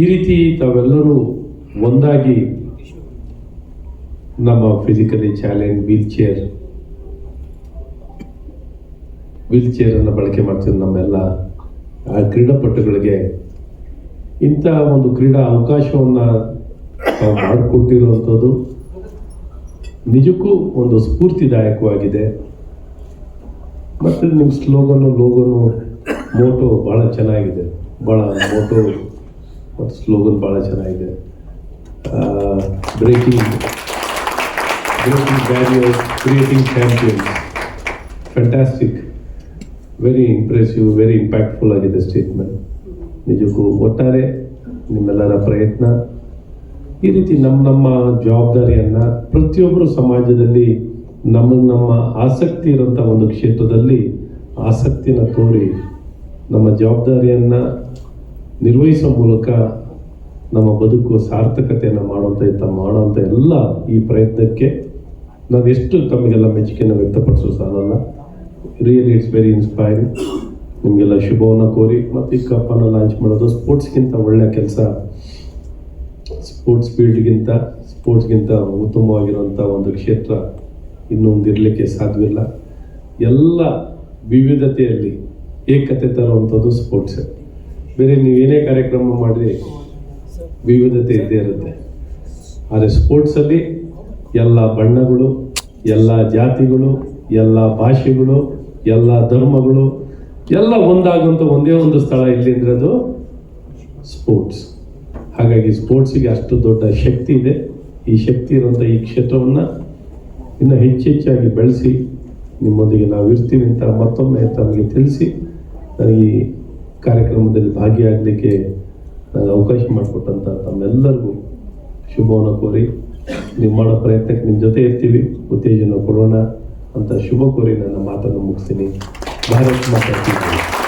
ಈ ರೀತಿ ತಾವೆಲ್ಲರೂ ಒಂದಾಗಿ ನಮ್ಮ ಫಿಸಿಕಲಿ ಚಾಲೆಂಜ್ ವೀಲ್ ಚೇರ್ ವೀಲ್ ಚೇರನ್ನು ಬಳಕೆ ಮಾಡ್ತೀವಿ ನಮ್ಮೆಲ್ಲ ಕ್ರೀಡಾಪಟುಗಳಿಗೆ ಇಂಥ ಒಂದು ಕ್ರೀಡಾ ಅವಕಾಶವನ್ನು ಮಾಡಿಕೊಟ್ಟಿರುವಂಥದ್ದು ನಿಜಕ್ಕೂ ಒಂದು ಸ್ಫೂರ್ತಿದಾಯಕವಾಗಿದೆ. ಮತ್ತು ನಿಮ್ಮ ಸ್ಲೋಗನು ಲೋಗನು ಮೋಟೋ ಭಾಳ ಚೆನ್ನಾಗಿದೆ. ಭಾಳ ಮೋಟೋ ಮತ್ತು ಸ್ಲೋಗನ್ ಭಾಳ ಚೆನ್ನಾಗಿದೆ. Breaking breaking barriers creating champions fantastic very impressive very impactful ಆಗಿದೆ ಸ್ಟೇಟ್ಮೆಂಟ್ ನಿಜಕ್ಕೂ ಒಟ್ಟಾರೆ ನಿಮ್ಮೆಲ್ಲರ ಪ್ರಯತ್ನ. ಈ ರೀತಿ ನಮ್ಮ ನಮ್ಮ ಜವಾಬ್ದಾರಿಯನ್ನು ಪ್ರತಿಯೊಬ್ಬರು ಸಮಾಜದಲ್ಲಿ ನಮ್ಮ ನಮ್ಮ ಆಸಕ್ತಿ ಇರೋಂಥ ಒಂದು ಕ್ಷೇತ್ರದಲ್ಲಿ ಆಸಕ್ತಿನ ತೋರಿ ನಮ್ಮ ಜವಾಬ್ದಾರಿಯನ್ನು ನಿರ್ವಹಿಸೋ ಮೂಲಕ ನಮ್ಮ ಬದುಕು ಸಾರ್ಥಕತೆಯನ್ನು ಮಾಡುವಂಥ ಇಂಥ ಮಾಡುವಂಥ ಎಲ್ಲ ಈ ಪ್ರಯತ್ನಕ್ಕೆ ನಾನು ಎಷ್ಟು ತಮಗೆಲ್ಲ ಮೆಚ್ಚುಗೆಯನ್ನು ವ್ಯಕ್ತಪಡಿಸೋ ಸಾಲಲ್ಲ ರಿಯಲಿ ಇಟ್ಸ್ ವೆರಿ ಇನ್ಸ್ಪೈರಿಂಗ್ ನಿಮಗೆಲ್ಲ ಶುಭವನ್ನು ಕೋರಿ ಮತ್ತು ಈ ಕಪ್ಪನ್ನು ಲಾಂಚ್ ಮಾಡೋದು ಸ್ಪೋರ್ಟ್ಸ್ಗಿಂತ ಒಳ್ಳೆಯ ಕೆಲಸ. ಸ್ಪೋರ್ಟ್ಸ್ ಫೀಲ್ಡ್ಗಿಂತ ಸ್ಪೋರ್ಟ್ಸ್ಗಿಂತ ಉತ್ತಮವಾಗಿರುವಂಥ ಒಂದು ಕ್ಷೇತ್ರ ಇನ್ನೊಂದು ಇರಲಿಕ್ಕೆ ಸಾಧ್ಯವಿಲ್ಲ. ಎಲ್ಲ ವಿವಿಧತೆಯಲ್ಲಿ ಏಕತೆ ತರುವಂಥದ್ದು ಸ್ಪೋರ್ಟ್ಸ್ ಬೇರೆ ನೀವು ಏನೇ ಕಾರ್ಯಕ್ರಮ ಮಾಡಿರಿ, ವಿವಿಧತೆ ಇದ್ದೇ ಇರುತ್ತೆ. ಆದರೆ ಸ್ಪೋರ್ಟ್ಸಲ್ಲಿ ಎಲ್ಲ ಬಣ್ಣಗಳು, ಎಲ್ಲ ಜಾತಿಗಳು, ಎಲ್ಲ ಭಾಷೆಗಳು, ಎಲ್ಲ ಧರ್ಮಗಳು, ಎಲ್ಲ ಒಂದಾಗುವಂಥ ಒಂದೇ ಒಂದು ಸ್ಥಳ ಇಲ್ಲಿ ಅಂದ್ರೆ ಅದು ಸ್ಪೋರ್ಟ್ಸ್ ಹಾಗಾಗಿ ಸ್ಪೋರ್ಟ್ಸಿಗೆ ಅಷ್ಟು ದೊಡ್ಡ ಶಕ್ತಿ ಇದೆ. ಈ ಶಕ್ತಿ ಇರುವಂಥ ಈ ಕ್ಷೇತ್ರವನ್ನು ಇನ್ನು ಹೆಚ್ಚೆಚ್ಚಾಗಿ ಬೆಳೆಸಿ ನಿಮ್ಮೊಂದಿಗೆ ನಾವು ಇರ್ತೀವಿ ಅಂತ ಮತ್ತೊಮ್ಮೆ ತಮಗೆ ತಿಳಿಸಿ, ನನಗೆ ಕಾರ್ಯಕ್ರಮದಲ್ಲಿ ಭಾಗಿಯಾಗಲಿಕ್ಕೆ ಅವಕಾಶ ಮಾಡಿಕೊಟ್ಟಂತ ತಮ್ಮೆಲ್ಲರಿಗೂ ಶುಭವನ್ನು ಕೋರಿ ನೀವು ಮಾಡೋ ಪ್ರಯತ್ನಕ್ಕೆ ನಿಮ್ಮ ಜೊತೆ ಇರ್ತೀವಿ. ಉತ್ತೇಜನ ಕೊಡೋಣ ಅಂತ ಶುಭ ಕೋರಿ ನನ್ನ ಮಾತನ್ನು ಮುಗಿಸ್ತೀನಿ. ಭಾರತ್ ಮಾತಾಡ್ತೀನಿ